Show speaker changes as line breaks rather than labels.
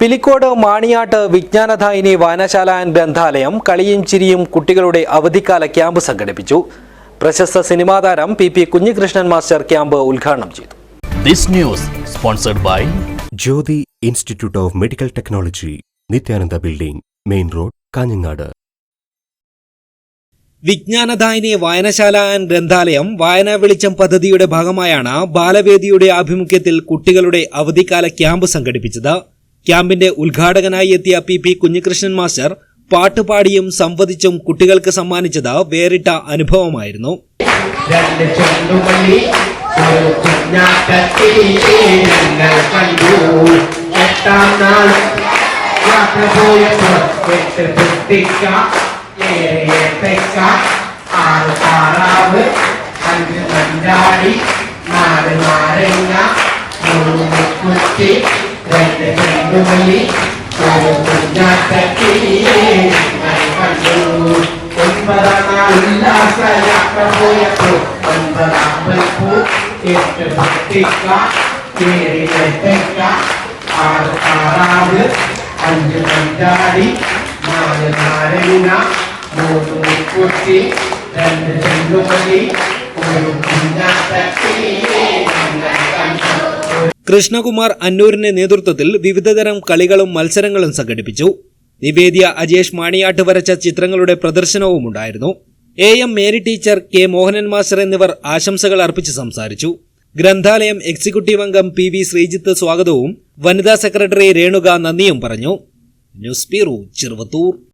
പിലിക്കോട് മാണിയാട്ട് വിജ്ഞാനദായിനി വായനശാല ആൻഡ് ഗ്രന്ഥാലയം കളിയും ചിരിയും കുട്ടികളുടെ അവധിക്കാല ക്യാമ്പ് സംഘടിപ്പിച്ചു. പ്രശസ്ത സിനിമാ താരം P P Kunhikrishnan master camp ഉദ്ഘാടനം ചെയ്തു.
This news sponsored by
Jyothi institute of medical technology Nithyananda building main road Kanhangad.
Vijnanadayini Vayanasala and Granthalayam വായനാ വെളിച്ചം പദ്ധതിയുടെ ഭാഗമായാണ് ബാലവേദിയുടെ ആഭിമുഖ്യത്തിൽ കുട്ടികളുടെ അവധിക്കാല ക്യാമ്പ് സംഘടിപ്പിച്ചത്. ക്യാമ്പിന്റെ ഉദ്ഘാടകനായി എത്തിയ പി പി കുഞ്ഞികൃഷ്ണൻ മാസ്റ്റർ പാട്ടുപാടിയും സംവദിച്ചും കുട്ടികൾക്ക് സമ്മാനിച്ചത് വേറിട്ട അനുഭവമായിരുന്നു.
നാല് നാരങ്ങ രണ്ട് കണ്ടു ഒൻപതാം നാൾ ഉല്ലാസ യാത്ര പോയപ്പോൾ ഒൻപതാം വെൽപ്പു എട്ട് ഭക്തിക്ക ഏഴ് തെക്ക ആറ് താറാവ് അഞ്ച് മഞ്ചാടി നാല് നാരങ്ങ മൂന്ന് മുക്കുറ്റി രണ്ട് ചെണ്ടുമല്ലി ഒരു കണ്ടു
കൃഷ്ണകുമാർ അന്നൂരിന്റെ നേതൃത്വത്തിൽ വിവിധതരം കളികളും മത്സരങ്ങളും സംഘടിപ്പിച്ചു. നിവേദ്യ അജേഷ് മാണിയാട്ട് വരച്ച ചിത്രങ്ങളുടെ പ്രദർശനവും ഉണ്ടായിരുന്നു. A M Mary teacher K Mohanan master എന്നിവർ ആശംസകൾ അർപ്പിച്ച് സംസാരിച്ചു. ഗ്രന്ഥാലയം എക്സിക്യൂട്ടീവ് അംഗം പി വി ശ്രീജിത്ത് സ്വാഗതവും വനിതാ സെക്രട്ടറി രേണുക നന്ദിയും പറഞ്ഞു. News bureau Cheruvathur.